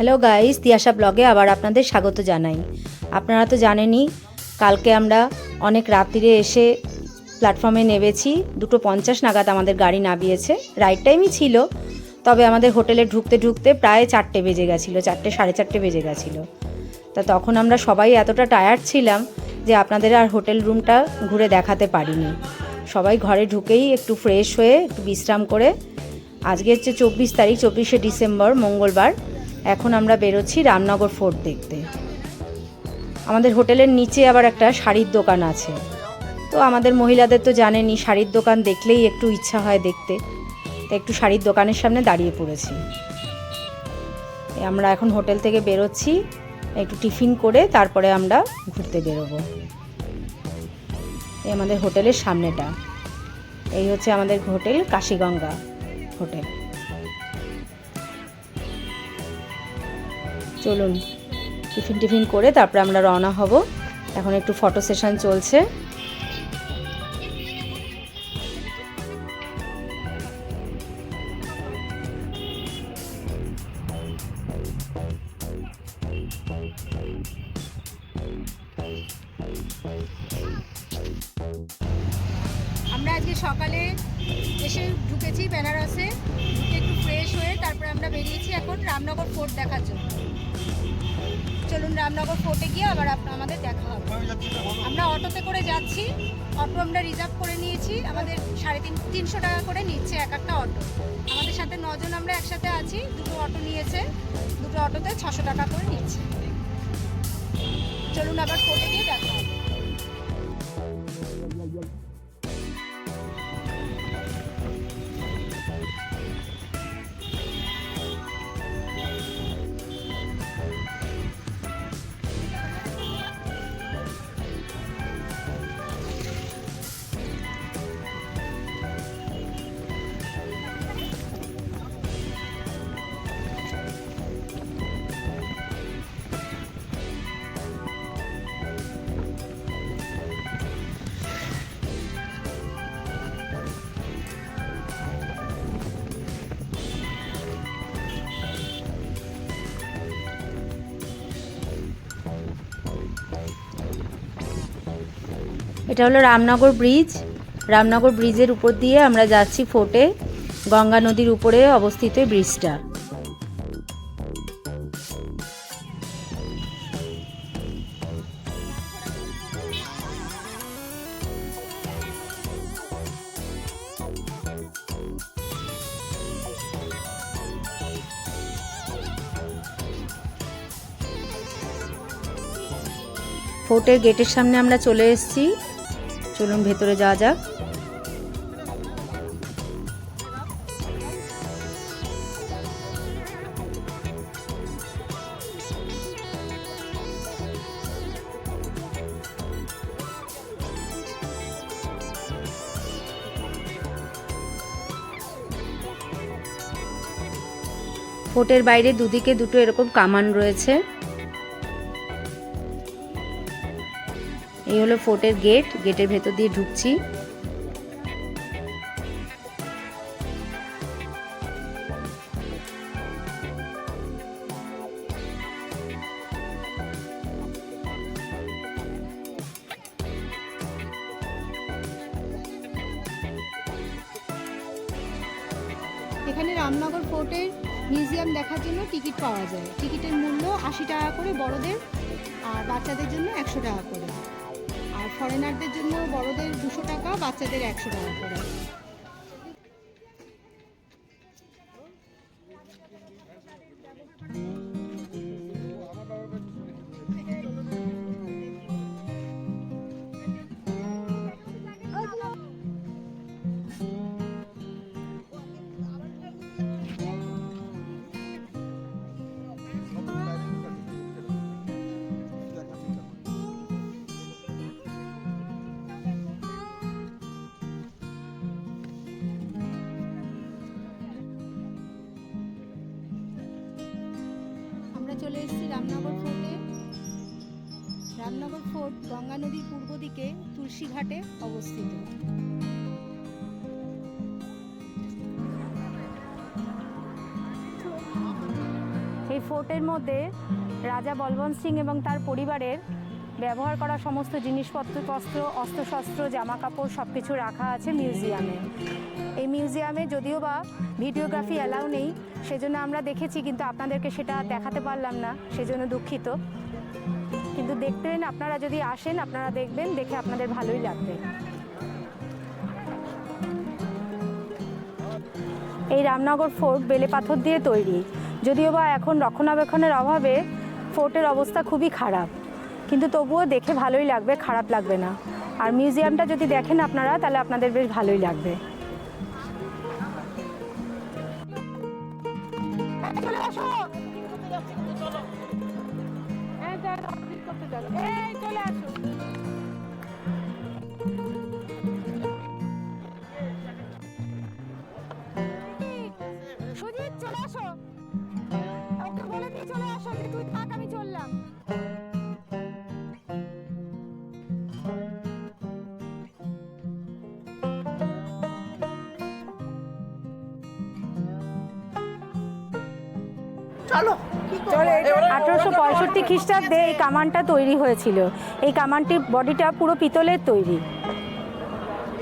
Hello guys Tiyasha ব্লগে আবার আপনাদের স্বাগত জানাই। আপনারা তো জানেনই, কালকে আমরা অনেক রাত্রিরে এসে প্ল্যাটফর্মে নেমেছি। দুটো পঞ্চাশ নাগাদ আমাদের গাড়ি নামিয়েছে। রাইট টাইমই ছিল, তবে আমাদের হোটেলে ঢুকতে ঢুকতে প্রায় চারটে বেজে গেছিল, চারটে, সাড়ে চারটে বেজে গেছিল। তা তখন আমরা সবাই এতটা টায়ার্ড ছিলাম যে আপনাদের আর হোটেল রুমটা ঘুরে দেখাতে পারিনি। সবাই ঘরে ঢুকেই একটু ফ্রেশ হয়ে, একটু বিশ্রাম করে। আজকে হচ্ছে চব্বিশ তারিখ, চব্বিশে ডিসেম্বর, মঙ্গলবার। এখন আমরা বেরোচ্ছি রামনগর ফোর্ট দেখতে। আমাদের হোটেলের নিচে আবার একটা শাড়ির দোকান আছে। তো আমাদের মহিলাদের তো জানেনই, শাড়ির দোকান দেখলেই একটু ইচ্ছা হয় দেখতে। তো একটু শাড়ির দোকানের সামনে দাঁড়িয়ে পড়েছি। আমরা এখন হোটেল থেকে বেরোচ্ছি, একটু টিফিন করে তারপরে আমরা ঘুরতে বেরোবো। এই আমাদের হোটেলের সামনেটা। এই হচ্ছে আমাদের হোটেল কাশিগঙ্গা হোটেল। চলুন টিফিন টিফিন করে তারপরে আমরা রওনা হব। এখন একটু ফটো সেশন চলছে। আমরা আজকে সকালে এসে ঢুকেছি বেনারসে, ঢুকে একটু ফ্রেশ হয়ে তারপরে আমরা বেরিয়েছি এখন রামনগর ফোর্ট দেখার জন্য। চলুন রামনগর ফোর্টে গিয়ে আবার আপ- আমাদের দেখা হবে। আমরা অটোতে করে যাচ্ছি, অটো আমরা রিজার্ভ করে নিয়েছি, আমাদের সাড়ে তিন তিনশো টাকা করে নিচ্ছে এক একটা অটো। আমাদের সাথে নজন আমরা একসাথে আছি, দুটো অটো নিয়েছে, দুটো অটোতে ছশো টাকা করে নিচ্ছে। চলুন আবার ফোর্টে গিয়ে দেখা এটা হলো রামনগর ব্রিজ। রামনগর ব্রিজের উপর দিয়ে আমরা যাচ্ছি ফোর্টে। গঙ্গা নদীর উপরে অবস্থিত ব্রিজটা। ফোর্টের গেটের সামনে আমরা চলে এসেছি। চলুন ভেতরে যাওয়া যাক। ফোর্টের বাইরে দুদিকে দুটো এরকম কামান রয়েছে। এই হলো ফোর্টের গেট, গেটের ভেতর দিয়ে ঢুকছি। এখানে রামনগর ফোর্টের মিউজিয়াম দেখার জন্য টিকিট পাওয়া যায়। টিকিটের মূল্য আশি টাকা করে বড়দের আর বাচ্চাদের জন্য একশো টাকা করে। ফরেনারদের জন্য বড়দের দুশো টাকা বাচ্চাদের একশো টাকা করে। চলে এসেছি রামনগর ফোর্টে। রামনগর ফোর্ট গঙ্গা নদীর পূর্ব দিকে তুলসীঘাটে অবস্থিত। এই ফোর্টের মধ্যে রাজা বলবন্ত সিং এবং তার পরিবারের ব্যবহার করা সমস্ত জিনিসপত্র পত্র অস্ত্রশস্ত্র জামা কাপড় সব কিছু রাখা আছে মিউজিয়ামে। এই মিউজিয়ামে যদিও বা ভিডিওগ্রাফি অ্যালাউ নেই সেজন্য আমরা দেখেছি কিন্তু আপনাদেরকে সেটা দেখাতে পারলাম না, সেজন্য দুঃখিত। কিন্তু দেখবেন আপনারা যদি আসেন, আপনারা দেখবেন, দেখে আপনাদের ভালোই লাগবে। এই রামনগর ফোর্ট বেলে পাথর দিয়ে তৈরি। যদিও বা এখন রক্ষণাবেক্ষণের অভাবে ফোর্টের অবস্থা খুবই খারাপ। কিন্তু তবুও দেখে ভালোই লাগবে, খারাপ লাগবে না। আর মিউজিয়ামটা যদি দেখেন আপনারা, তাহলে আপনাদের বেশ ভালোই লাগবে। আঠারোশো পঁয়ষট্টি খ্রিস্টাব্দে এই কামানটা তৈরি হয়েছিল। এই কামানটির বডিটা পুরো পিতলের তৈরি।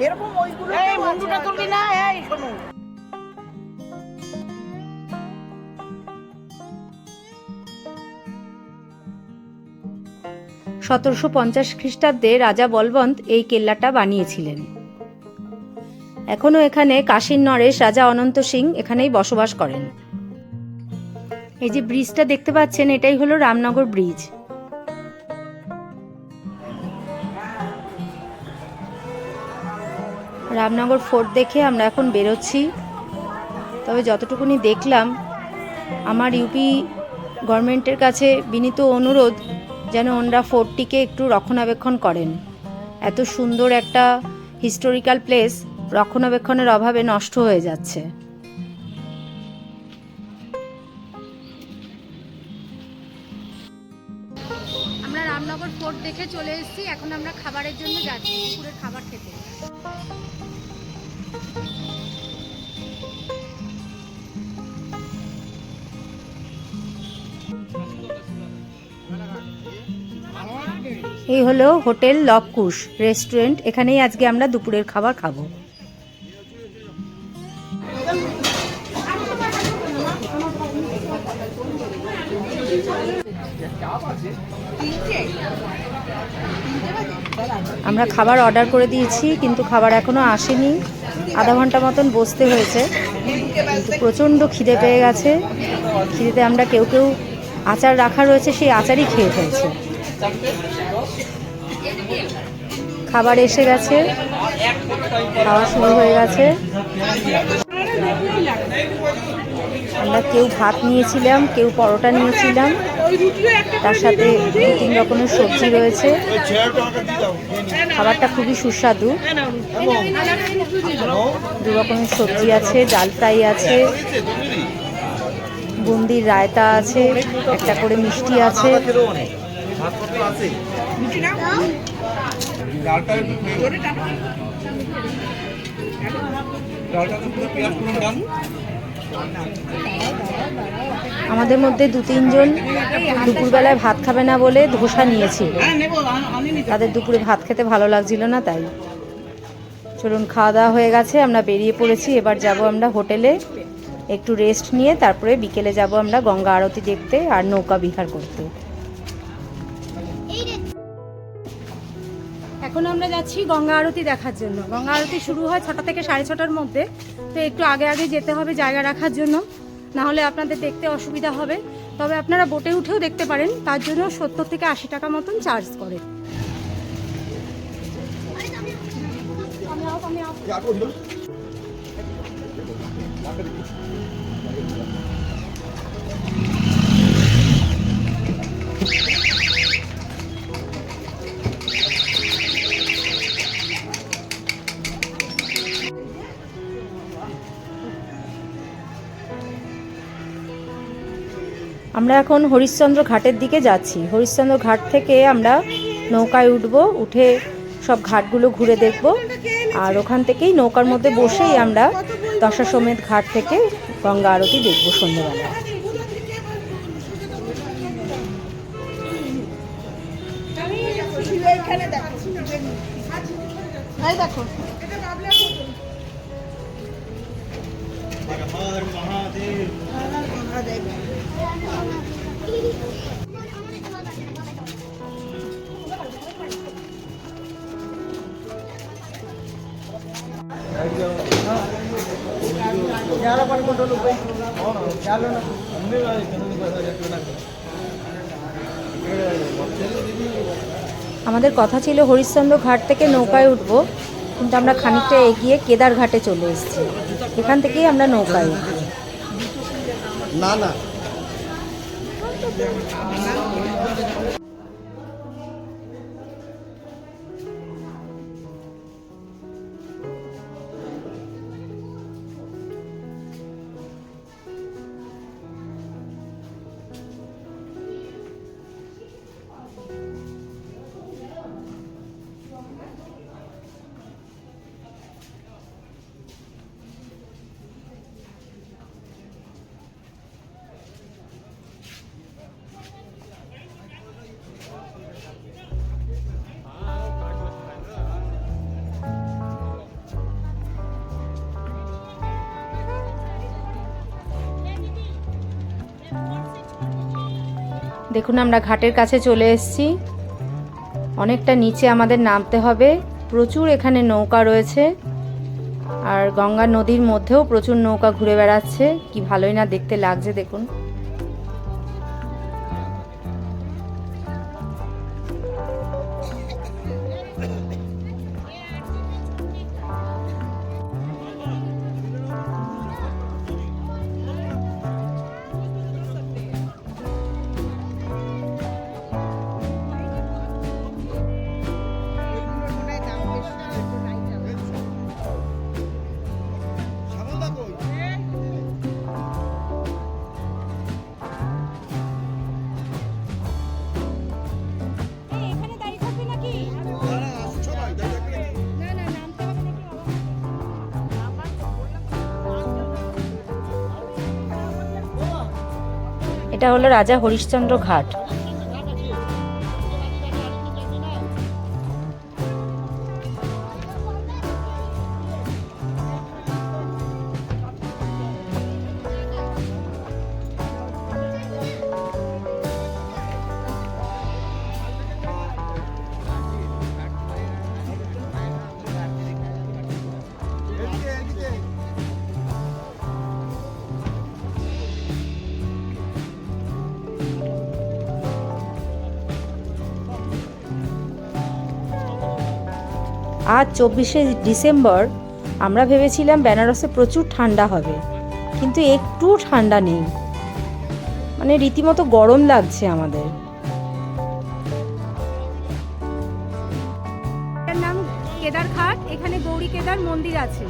এরকম ওইগুলো এই মন্টুটা তুলবি না এই শোনো। সতেরোশো পঞ্চাশ খ্রিস্টাব্দে রাজা বলবন্ত এই কেল্লাটা বানিয়েছিলেন। এখনও এখানে কাশীর নরেশ রাজা অনন্ত সিং এখানেই বসবাস করেন। এই যে ব্রিজটা দেখতে পাচ্ছেন, এটাই হলো রামনগর ব্রিজ। রামনগর ফোর্ট দেখে আমরা এখন বেরোচ্ছি। তবে যতটুকুনি দেখলাম, আমার ইউপি গভর্নমেন্টের কাছে বিনীত অনুরোধ যেন ওনরা ফোর্টটিকে একটু রক্ষণাবেক্ষণ করেন। এত সুন্দর একটা হিস্টোরিক্যাল প্লেস রক্ষণাবেক্ষণের অভাবে নষ্ট হয়ে যাচ্ছে। এসেছি এখন আমরা খাবারের জন্য যাচ্ছি দুপুরের খাবার খেতে। এই হলো হোটেল লবকুশ রেস্টুরেন্ট এখানেই আজকে আমরা দুপুরের খাবার খাব। আমরা খাবার অর্ডার করে দিয়েছি, কিন্তু খাবার এখনও আসেনি। আধা ঘণ্টা মতন বসতে হয়েছে। কিন্তু প্রচণ্ড খিদে পেয়ে গেছে। খিদেতে আমরা কেউ কেউ আচার রাখা রয়েছে, সেই আচারই খেয়ে ফেলছে। খাবার এসে গেছে। খাওয়া শুরু হয়ে গেছে। আমরা কেউ ভাত নিয়েছিলাম, কেউ পরোটা নিয়েছিলাম। তার সাথে দু তিন রকমের সবজি রয়েছে। খাবারটা খুবই সুস্বাদু। দু রকমের সবজি আছে ডাল ফ্রাই আছে বুন্দির রায়তা আছে একটা করে মিষ্টি আছে। ডালটা আমাদের মধ্যে দু তিনজন দুপুরবেলায় ভাত খাবে না বলে ধোসা নিয়েছিল তাদের দুপুরে ভাত খেতে ভালো লাগছিল না, তাই। চলুন, খাওয়া দাওয়া হয়ে গেছে, আমরা বেরিয়ে পড়েছি। এবার যাব আমরা হোটেলে। একটু রেস্ট নিয়ে তারপরে বিকেলে যাব আমরা গঙ্গা আরতি দেখতে আর নৌকা বিহার করতে। এখন আমরা যাচ্ছি গঙ্গা আরতি দেখার জন্য। গঙ্গা আরতি শুরু হয় ছটা থেকে সাড়ে ছটার মধ্যে। তো একটু আগে আগে যেতে হবে জায়গা রাখার জন্য। না হলে আপনাদের দেখতে অসুবিধা হবে। তবে আপনারা বোটে উঠেও দেখতে পারেন। তার জন্য সত্তর থেকে আশি টাকা মতন চার্জ করে। আমরা এখন হরিশ্চন্দ্র ঘাটের দিকে যাচ্ছি। হরিশ্চন্দ্র ঘাট থেকে আমরা নৌকায় উঠব, উঠে সব ঘাটগুলো ঘুরে দেখব। আর ওখান থেকেই নৌকার মধ্যে বসেই আমরা দশাশ্বমেধ ঘাট থেকে গঙ্গা আরতি দেখব সন্ধ্যেবেলা আমাদের কথা ছিল হরিশ্চন্দ্র ঘাট থেকে নৌকায় উঠব কিন্তু আমরা খানিকটা এগিয়ে কেদার ঘাটে চলে এসেছি। এখান থেকেই আমরা নৌকায় উঠব। না না। দেখুন, আমরা ঘাটের কাছে চলে এসেছি। অনেকটা নিচে আমাদের নামতে হবে। প্রচুর এখানে নৌকা রয়েছে। আর গঙ্গা নদীর মধ্যেও প্রচুর নৌকা ঘুরে বেড়াচ্ছে। কি ভালোই না দেখতে লাগছে, দেখুন। এটা হলো রাজা হরিশ্চন্দ্র ঘাট। আজ চব্বিশে ডিসেম্বর, আমরা ভেবেছিলাম বেনারসে প্রচুর ঠান্ডা হবে, কিন্তু একটু ঠান্ডা নেই। মানে রীতিমতো গরম লাগছে আমাদের। নাম কেদার ঘাট এখানে গৌরী কেদার মন্দির আছে।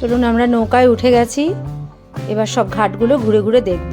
চলুন আমরা নৌকায় উঠে গেছি। এবার সব ঘাটগুলো ঘুরে ঘুরে দেখব।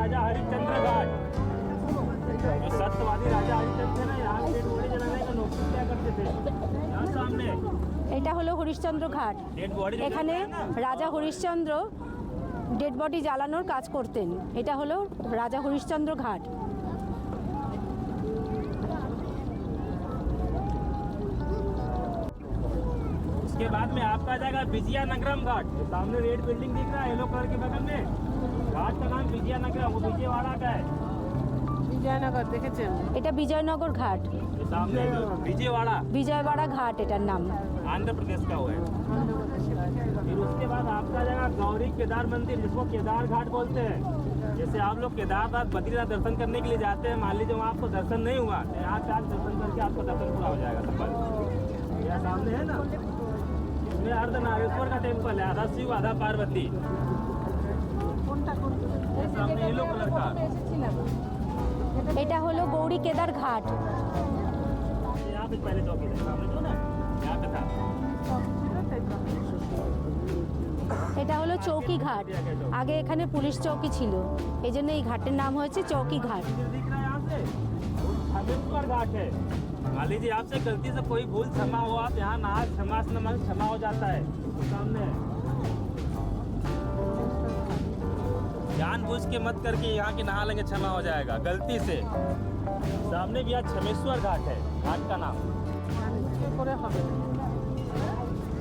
এটা হলো হরিশ্চন্দ্র ঘাট डेड बॉडी এখানে রাজা হরিশ্চন্দ্র ডেড বডি জ্বালানোর কাজ করতেন এটা হলো রাজা হরিশ্চন্দ্র ঘাট उसके बाद में आपका आ जाएगा विजया नगरम घाट जो सामने रेड बिल्डिंग दिख रहा है येलो कलर के बगल में घाट का नाम विजया नगरम वो विजयवाड़ा का है বিজয়নগর দেখেছেন এটা বিজয়নগর ঘাট जो सामने जो विजयवाड़ा বিজয়বাড়া ঘাট এটার নাম आंध्र प्रदेश का हुआ है फिर उसके बाद आपका आ जाएगा गौरी केदार मंदिर जिसको केदार घाट बोलते हैं जैसे आप लोग केदारनाथ बद्रीनाथ दर्शन करने के लिए जाते हैं मान लीजिए वहाँ आपको दर्शन नहीं हुआ तो यहाँ से आप दर्शन करके आपको दर्शन पूरा हो जाएगा सफल यहाँ सामने है ना इसमें अर्ध नागेश्वर का टेम्पल है आधा शिव आधा पार्वती ये सामने येलो कलर का এটা হলো গৌরী কেদার ঘাট यहाँ पे पहले चौकी था सामने जो ना यहाँ पे था এটা হলো চৌকি ঘাট আগে এখানে পুলিশ চৌকি ছিল এই জন্য এই ঘাটের নাম হয়েছে চৌকি ঘাট मंदिर दिख रहा है यहाँ से हमीरपुर घाट है मान लीजिए आपसे गलती से कोई भूल क्षमा हो आप यहाँ नहा क्षमा स्नान क्षमा हो जाता है तो सामने जानबूझ के मत करके यहाँ के नहा लेंगे क्षमा हो जाएगा गलती से सामने भी आज छमेश्वर घाट है घाट का नाम করে হবে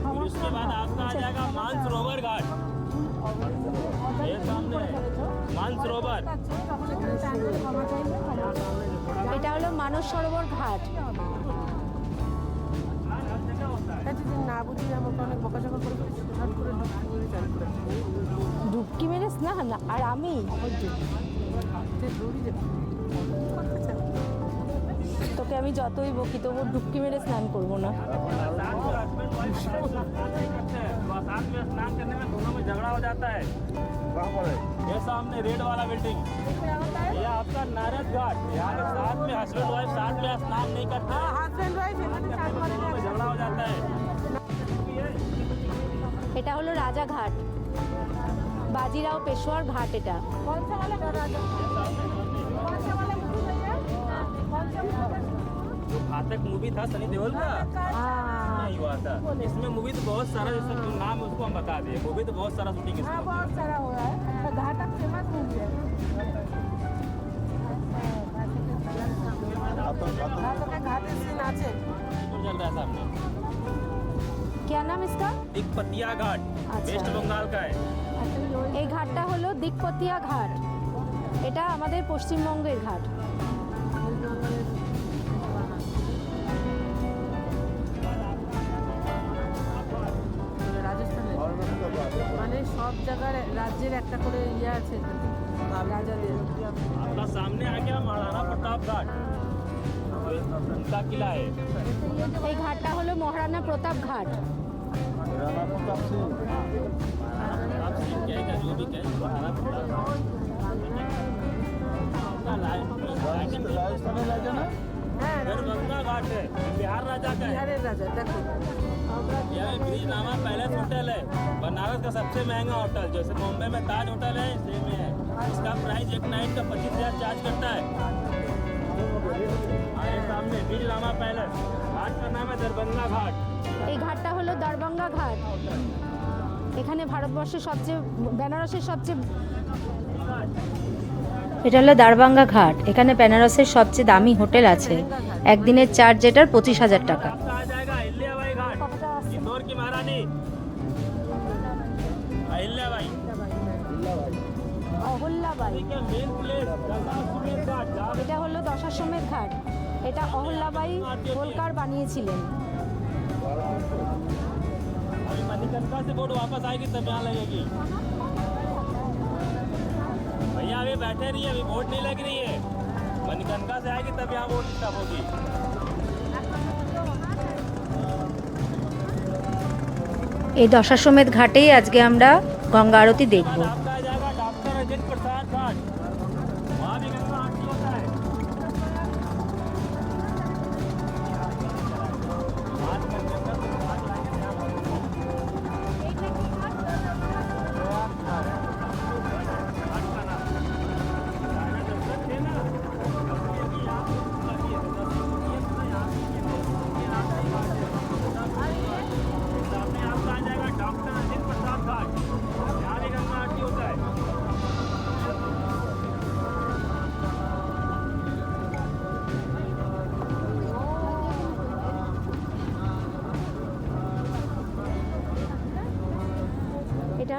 फिर उसके बाद आपका आ जाएगा मानसरोवर घाट ये सामने है मानसरोवर यहाँ सामने जो थोड़ा এটা হলো মানস সরোবর ঘাট हर जगह होता है যদি না বুঝি আমাকে অনেক বকাঝকা করে ফেলেছি হঠাৎ করে মেরে স্নান আর আমি যে দৌড়ি যাবে তোকে আমি যতই বকি তবু ডুবকি মেরে স্নান করবো না साथ में हस्बैंड वाइफ स्नान नहीं करते हैं तो साथ में स्नान करने में दोनों में झगड़ा हो जाता है ये सामने रेड वाला बिल्डिंग ये आपका नारद घाट यहाँ पे साथ में हस्बैंड वाइफ साथ में स्नान नहीं करते हैं হাজব্যান্ড ওয়াইফ এখানে करने में बाजीराव पेशवार घाट एटा मूवी घातक मूवी था सनी देओल का? नहीं हुआ था। इसमें मूवी तो बहुत सारा जैसे नाम उसको हम बता दिए। मूवी तो बहुत सारा शूटिंग हाँ, बहुत सारा हो। रहा है। घातक फ़ेमस मूवी है घातक सीन आछे चल रहा क्या नाम इसका? दिकपतिया घाट वेस्ट बंगाल का है। এই ঘাটটা হলো দিকপতিয়া ঘাট এটা আমাদের পশ্চিমবঙ্গের ঘাট। মানে সব জায়গার রাজ্যের একটা করে ইয়ে আছে। রাজাদের। এই ঘাটটা হলো মহারানা প্রতাপ ঘাট दरभंगा घाट है बिहार राजा का पैलेस होटल है बनारस का सबसे महँगा होटल जैसे मुंबई में ताज होटल है इसका प्राइस एक नाइट का पच्चीस हज़ार चार्ज करता है आए सामने पैलेस घाट का नाम है दरभंगा घाट এই ঘাটটা হলো দরবঙ্গা ঘাট। এখানে ভারতবর্ষের সবচেয়ে বেনারসের সবচেয়ে এটা হলো দারবাঙ্গা ঘাট। এখানে বেনারসের সবচেয়ে দামি হোটেল আছে। একদিনের চার্জ যেটার পঁচিশ হাজার টাকা। এটা হলো দশাশ্বমেধ ঘাট। এটা অহল্যাবাই হোলকার বানিয়েছিলেন। अभी मणिकर्णिका से बोर्ड वापस आएगी तब यहाँ लगेगी भैया अभी बैठे रहिए अभी वोट नहीं लग रही है मणिकंका से आएगी तब यहाँ वोट स्टॉप होगी এই দশাশ্বমেধ ঘাটেই আজকে আমরা গঙ্গা আরতি দেখব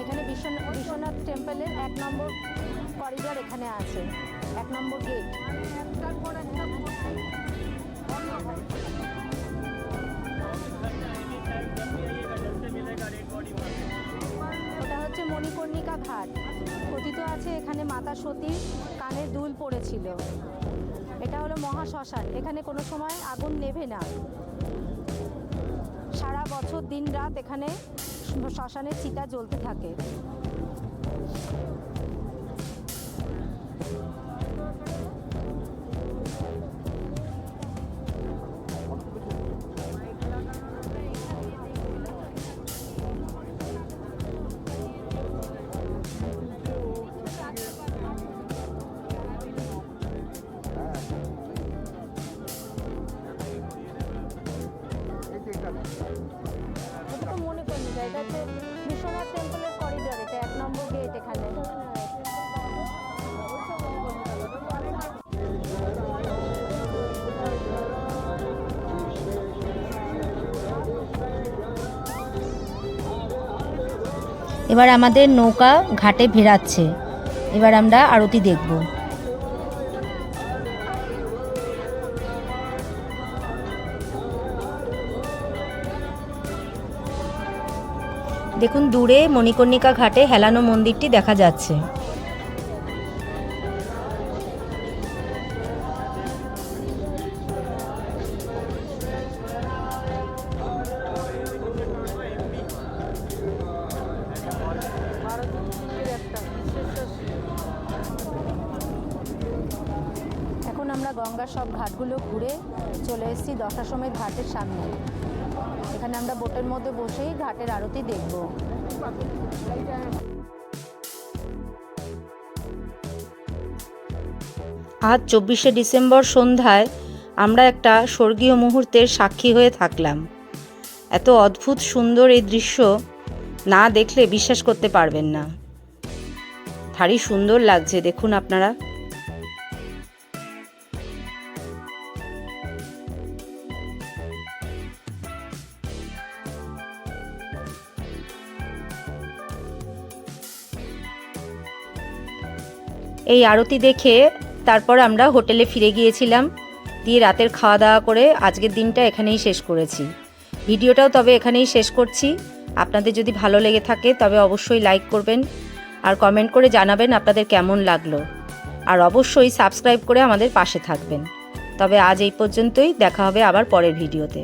এখানে বিশ্বনাথ বিশ্বনাথ টেম্পলের এক নম্বর করিডর এখানে আছে। এক নম্বর গেট। একটার ওটা হচ্ছে মণিকর্ণিকা ঘাট। কথিত আছে এখানে মাতা সতী কানে দুল পড়েছিল। এটা হলো মহাশ্মশান। এখানে কোনো সময় আগুন নেভে না। সারা বছর দিন রাত এখানে শ্মশানের চিতা জ্বলতে থাকে। এবার আমাদের নৌকা ঘাটে ভেরাচ্ছে এবার আমরা আরতি দেখব। দেখুন, দূরে মণিকর্ণিকা ঘাটে হেলানো মন্দিরটি দেখা যাচ্ছে। গঙ্গার ঘুরে চলে এসেছি দশাশ্বমেধ ঘাটের সামনে। এখানে আমরা বোটের মধ্যে বসেই ঘাটের আরতি দেখব। আজ চব্বিশে ডিসেম্বর সন্ধ্যায় আমরা একটা স্বর্গীয় মুহূর্তের সাক্ষী হয়ে থাকলাম। এত অদ্ভুত সুন্দর এই দৃশ্য না দেখলে বিশ্বাস করতে পারবেন না। ভারী সুন্দর লাগছে, দেখুন আপনারা। এই আরতি দেখে তারপর আমরা হোটেলে ফিরে গিয়েছিলাম। দিয়ে রাতের খাওয়া দাওয়া করে আজকের দিনটা এখানেই শেষ করেছি। ভিডিওটাও তবে এখানেই শেষ করছি। আপনাদের যদি ভালো লেগে থাকে তবে অবশ্যই লাইক করবেন আর কমেন্ট করে জানাবেন আপনাদের কেমন লাগল। আর অবশ্যই সাবস্ক্রাইব করে আমাদের পাশে থাকবেন। তবে আজ এই পর্যন্তই, দেখা হবে আবার পরের ভিডিওতে।